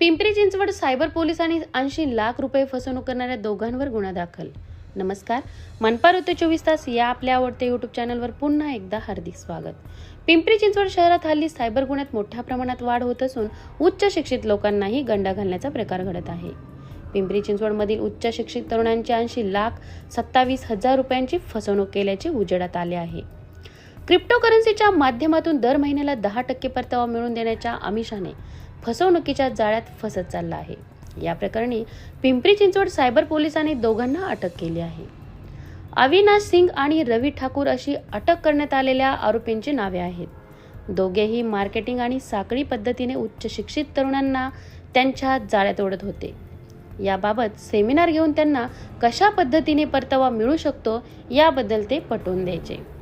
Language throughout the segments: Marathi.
पिंपरी चिंचवड सायबर पोलिसांनी ऐंशी लाख रुपये फसवणूक करणाऱ्या दोघांवर गुन्हा दाखल. नमस्कार. मनपा ऋतू चोवीस तास या आपल्या आवडत्या यूट्यूब चॅनलवर पुन्हा एकदा हार्दिक स्वागत. पिंपरी चिंचवड शहरात हल्ली सायबर गुन्ह्यात मोठ्या प्रमाणात वाढ होत असून उच्च शिक्षित लोकांनाही गंडा घालण्याचा प्रकार घडत आहे. पिंपरी चिंचवडमधील उच्च शिक्षित तरुणांची ऐंशी लाख सत्तावीस हजार रुपयांची फसवणूक केल्याचे उजेडात आले आहे. क्रिप्टोकरन्सीच्या माध्यमातून दर महिन्याला दहा टक्के परतावा मिळवून देण्याच्या आमिषाने फसवणुकीच्या जाळ्यात फसत चालला आहे. या प्रकरणी पिंपरी चिंचवड सायबर पोलिसांनी दोघांना अटक केली आहे. अविनाश सिंग आणि रवी ठाकूर अशी अटक करण्यात आलेल्या आरोपींची नावे आहेत. दोघेही मार्केटिंग आणि साखळी पद्धतीने उच्च शिक्षित तरुणांना त्यांच्या जाळ्यात ओढत होते. याबाबत सेमिनार घेऊन त्यांना कशा पद्धतीने परतावा मिळू शकतो याबद्दल ते पटवून द्यायचे.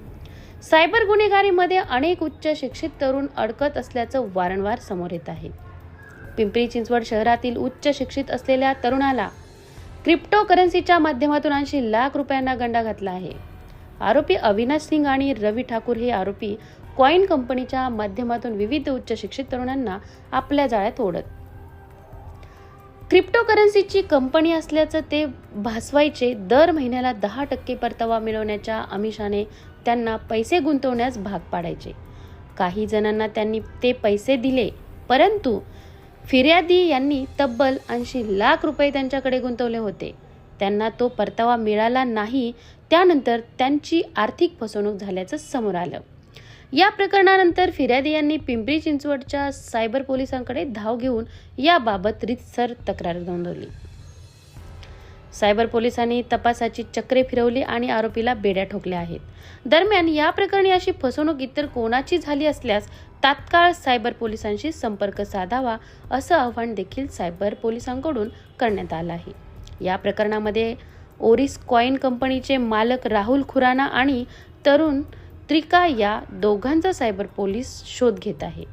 सायबर गुन्हेगारीमध्ये अनेक उच्च शिक्षित तरुण अडकत असल्याचं वारंवार समोर येत आहे. पिंपरी चिंचवड शहरातील उच्च शिक्षित असलेल्या तरुणाला क्रिप्टोकरन्सीच्या माध्यमातून ऐंशी लाख रुपयांना गंडा घातला आहे. आरोपी अविनाश सिंग आणि रवी ठाकूर हे आरोपी कॉईन कंपनीच्या माध्यमातून विविध उच्च शिक्षित तरुणांना आपल्या जाळ्यात ओढत क्रिप्टोकरन्सीची कंपनी असल्याचं ते भासवायचे दर महिन्याला दहा टक्के परतावा मिळवण्याच्या आमिषाने त्यांना पैसे गुंतवण्यास भाग पाडायचे. काही जणांना त्यांनी ते पैसे दिले परंतु फिर्यादी यांनी तब्बल ऐंशी लाख रुपये त्यांच्याकडे गुंतवले होते. त्यांना तो परतावा मिळाला नाही त्यानंतर त्यांची आर्थिक फसवणूक झाल्याचं समोर आलं. या प्रकरणानंतर फिर्यादी यांनी पिंपरी चिंचवडच्या सायबर पोलिसांकडे धाव घेऊन याबाबत रितसर तक्रार नोंदवली. सायबर पोलिसांनी तपासाची चक्रे फिरवली आणि आरोपीला बेड्या ठोकल्या आहेत. दरम्यान या प्रकरणी अशी फसवणूक इतर कोणाची झाली असल्यास तात्काळ सायबर पोलिसांशी संपर्क साधावा असं आव्हान देखील सायबर पोलिसांकडून करण्यात आलं आहे. या प्रकरणामध्ये ओरिस कॉईन कंपनीचे मालक राहुल खुराना आणि तरुण त्रिका या दोघांचा सायबर पोलीस शोध घेत आहे.